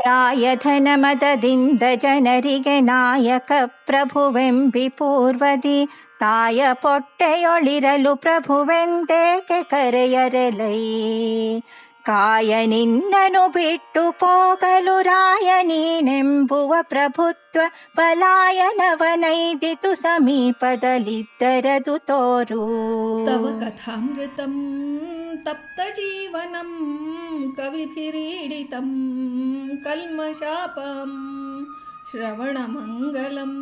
ಪ್ರಾಯಧನಮದದಿಂದ ಜನರಿಗೆ ನಾಯಕ ಪ್ರಭುವೆಂಬಿ ಪೂರ್ವದಿ ತಾಯ ಪೊಟ್ಟೆಯೊಳಿರಲು ಪ್ರಭುವೆಂದೇಕೆ ಕರೆಯರಲೈ ಕಾಯ ನಿನ್ನನು ಬಿಟ್ಟು ಹೋಗಲು ರಾಯ ನೀನೆಂಬುವ ಪ್ರಭುತ್ವ ಪಲಾಯನವನೈದಿತು ಸಮೀಪದಲ್ಲಿದ್ದರದು ತೋರು तव कथामृतं तप्तजीवनं कविभिरीडितं कल्मशापं श्रवणमङ्गलं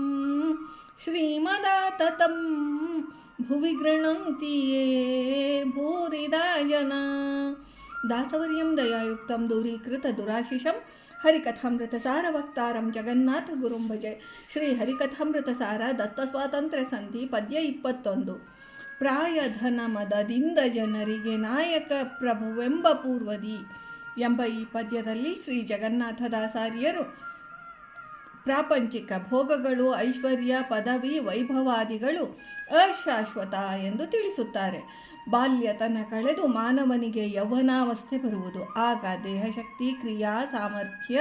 श्रीमदाततं भुवि गृह्णन्ति ये भूरिदा जना दासवर्यं दयायुक्तं दूरीकृतदुराशिषं ಹರಿಕಥಾಮೃತಸಾರವಕ್ತಾರಂ ಜಗನ್ನಾಥ ಗುರುಂ ಭಜೆ ಶ್ರೀ ಹರಿಕಥಾಮೃತಸಾರ ದತ್ತಸ್ವಾತಂತ್ರ್ಯ ಸಂಧಿ ಪದ್ಯ ಇಪ್ಪತ್ತೊಂದು. ಪ್ರಾಯಧನ ಮದದಿಂದ ಜನರಿಗೆ ನಾಯಕ ಪ್ರಭುವೆಂಬ ಪೂರ್ವದಿ ಎಂಬ ಈ ಪದ್ಯದಲ್ಲಿ ಶ್ರೀ ಜಗನ್ನಾಥದಾಸಾರ್ಯರು ಪ್ರಾಪಂಚಿಕ ಭೋಗಗಳು, ಐಶ್ವರ್ಯ, ಪದವಿ, ವೈಭವಾದಿಗಳು ಅಶಾಶ್ವತ ಎಂದು ತಿಳಿಸುತ್ತಾರೆ. ಬಾಲ್ಯತನ ಕಳೆದು ಮಾನವನಿಗೆ ಯೌವನಾವಸ್ಥೆ ಬರುವುದು. ಆಗ ದೇಹಶಕ್ತಿ, ಕ್ರಿಯಾ, ಸಾಮರ್ಥ್ಯ,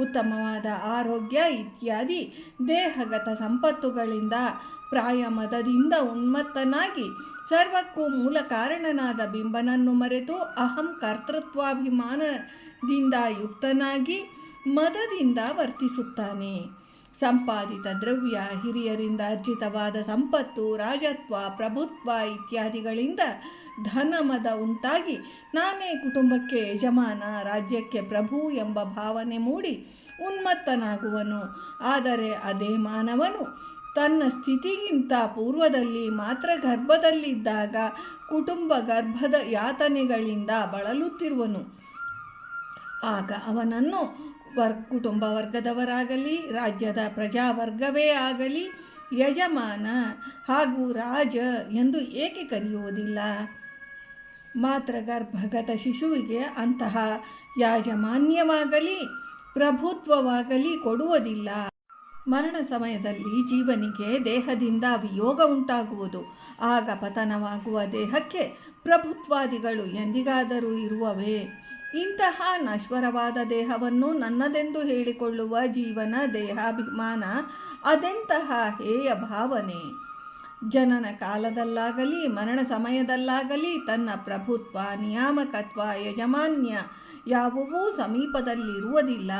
ಉತ್ತಮವಾದ ಆರೋಗ್ಯ ಇತ್ಯಾದಿ ದೇಹಗತ ಸಂಪತ್ತುಗಳಿಂದ ಪ್ರಾಯ ಮದದಿಂದ ಉನ್ಮತ್ತನಾಗಿ ಸರ್ವಕ್ಕೂ ಮೂಲ ಕಾರಣನಾದ ಬಿಂಬನನ್ನು ಮರೆತು ಅಹಂ ಕರ್ತೃತ್ವಾಭಿಮಾನದಿಂದ ಯುಕ್ತನಾಗಿ ಮದದಿಂದ ವರ್ತಿಸುತ್ತಾನೆ. ಸಂಪಾದಿತ ದ್ರವ್ಯ, ಹಿರಿಯರಿಂದ ಅರ್ಜಿತವಾದ ಸಂಪತ್ತು, ರಾಜತ್ವ, ಪ್ರಭುತ್ವ ಇತ್ಯಾದಿಗಳಿಂದ ಧನಮದ ಉಂಟಾಗಿ ನಾನೇ ಕುಟುಂಬಕ್ಕೆ ಯಜಮಾನ, ರಾಜ್ಯಕ್ಕೆ ಪ್ರಭು ಎಂಬ ಭಾವನೆ ಮೂಡಿ ಉನ್ಮತ್ತನಾಗುವನು. ಆದರೆ ಅದೇ ಮಾನವನು ತನ್ನ ಸ್ಥಿತಿಗಿಂತ ಪೂರ್ವದಲ್ಲಿ ಮಾತ್ರ ಗರ್ಭದಲ್ಲಿದ್ದಾಗ ಕುಟುಂಬ ಗರ್ಭದ ಯಾತನೆಗಳಿಂದ ಬಳಲುತ್ತಿರುವನು. ಆಗ ಅವನನ್ನು ವರ್, ಕುಟುಂಬ ವರ್ಗದವರಾಗಲಿ, ರಾಜ್ಯದ ಪ್ರಜಾವರ್ಗವೇ ಆಗಲಿ, ಯಜಮಾನ ಹಾಗೂ ರಾಜ ಎಂದು ಏಕೆ ಕರೆಯುವುದಿಲ್ಲ? ಮಾತ್ರ ಗರ್ಭಗತ ಶಿಶುವಿಗೆ ಅಂತಹ ಯಾಜಮಾನ್ಯವಾಗಲಿ, ಪ್ರಭುತ್ವವಾಗಲಿ ಕೊಡುವುದಿಲ್ಲ. ಮರಣ ಸಮಯದಲ್ಲಿ ಜೀವನಿಗೆ ದೇಹದಿಂದ ವಿಯೋಗ ಉಂಟಾಗುವುದು. ಆಗ ಪತನವಾಗುವ ದೇಹಕ್ಕೆ ಪ್ರಭುತ್ವಾದಿಗಳು ಎಂದಿಗಾದರೂ ಇರುವವೇ? ಇಂತಹ ನಶ್ವರವಾದ ದೇಹವನ್ನು ನನ್ನದೆಂದು ಹೇಳಿಕೊಳ್ಳುವ ಜೀವನ, ದೇಹಾಭಿಮಾನ ಅದೆಂತಹ ಹೇಯ ಭಾವನೆ? ಜನನ ಕಾಲದಲ್ಲಾಗಲಿ, ಮರಣ ಸಮಯದಲ್ಲಾಗಲಿ ತನ್ನ ಪ್ರಭುತ್ವ, ನಿಯಾಮಕತ್ವ, ಯಜಮಾನ್ಯ ಯಾವುವೂ ಸಮೀಪದಲ್ಲಿರುವುದಿಲ್ಲ.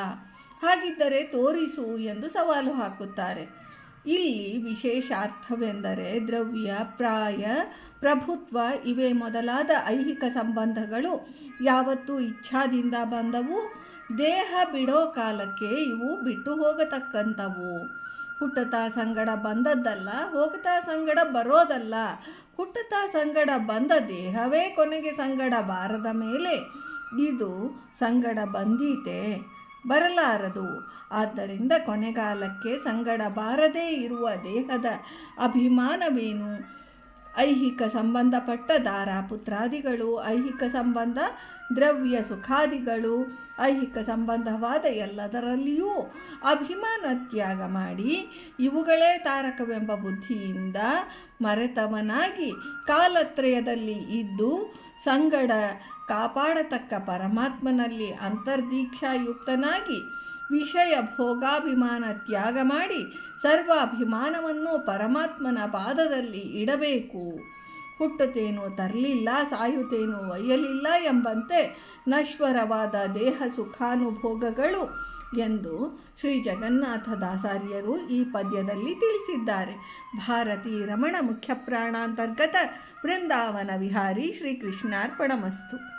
ಹಾಗಿದ್ದರೆ ತೋರಿಸು ಎಂದು ಸವಾಲು ಹಾಕುತ್ತಾರೆ. ಇಲ್ಲಿ ವಿಶೇಷ ಅರ್ಥವೆಂದರೆ ದ್ರವ್ಯ, ಪ್ರಾಯ, ಪ್ರಭುತ್ವ ಇವೇ ಮೊದಲಾದ ಐಹಿಕ ಸಂಬಂಧಗಳು. ಯಾವತ್ತು ಇಚ್ಛಾದಿಂದ ಬಂದವು, ದೇಹ ಬಿಡೋ ಕಾಲಕ್ಕೆ ಇವು ಬಿಟ್ಟು ಹೋಗತಕ್ಕಂಥವು. ಹುಟ್ಟತಾ ಸಂಗಡ ಬಂದದ್ದಲ್ಲ ಹೋಗತಾ ಸಂಗಡ ಬರೋದಲ್ಲ. ಹುಟ್ಟತಾ ಸಂಗಡ ಬಂದ ದೇಹವೇ ಕೊನೆಗೆ ಸಂಗಡ ಬಾರದ ಮೇಲೆ. ಇದು ಸಂಗಡ ಬಂದೀತೆ. ಬರಲಾರದು. ಆದ್ದರಿಂದ ಕೊನೆಗಾಲಕ್ಕೆ ಸಂಗಡ ಬಾರದೇ ಇರುವ ದೇಹದ ಅಭಿಮಾನವೇನು? ಐಹಿಕ ಸಂಬಂಧಪಟ್ಟ ದಾರಾಪುತ್ರಾದಿಗಳು ಐಹಿಕ ಸಂಬಂಧ ದ್ರವ್ಯ ಸುಖಾದಿಗಳು, ಐಹಿಕ ಸಂಬಂಧವಾದ ಎಲ್ಲದರಲ್ಲಿಯೂ ಅಭಿಮಾನ ತ್ಯಾಗ ಮಾಡಿ ಇವುಗಳೇ ತಾರಕವೆಂಬ ಬುದ್ಧಿಯಿಂದ ಮರೆತವನಾಗಿ ಕಾಲತ್ರಯದಲ್ಲಿ ಇದ್ದು ಸಂಗಡ ಕಾಪಾಡತಕ್ಕ ಪರಮಾತ್ಮನಲ್ಲಿ ಅಂತರ್ದೀಕ್ಷಾಯುಕ್ತನಾಗಿ ವಿಷಯ ಭೋಗಾಭಿಮಾನ ತ್ಯಾಗ ಮಾಡಿ ಸರ್ವಾಭಿಮಾನವನ್ನು ಪರಮಾತ್ಮನ ಪಾದದಲ್ಲಿ ಇಡಬೇಕು. ಹುಟ್ಟುತ್ತೇನು ತರಲಿಲ್ಲ, ಸಾಯುತ್ತೇನು ಒಯ್ಯಲಿಲ್ಲ ಎಂಬಂತೆ ನಶ್ವರವಾದ ದೇಹ ಸುಖಾನುಭೋಗಗಳು ಎಂದು ಶ್ರೀ ಜಗನ್ನಾಥ ದಾಸಾರಿಯರು ಈ ಪದ್ಯದಲ್ಲಿ ತಿಳಿಸಿದ್ದಾರೆ. ಭಾರತೀ ರಮಣ ಮುಖ್ಯ ಪ್ರಾಣಾಂತರ್ಗತ ವೃಂದಾವನ ವಿಹಾರಿ ಶ್ರೀ ಕೃಷ್ಣಾರ್ಪಣಮಸ್ತು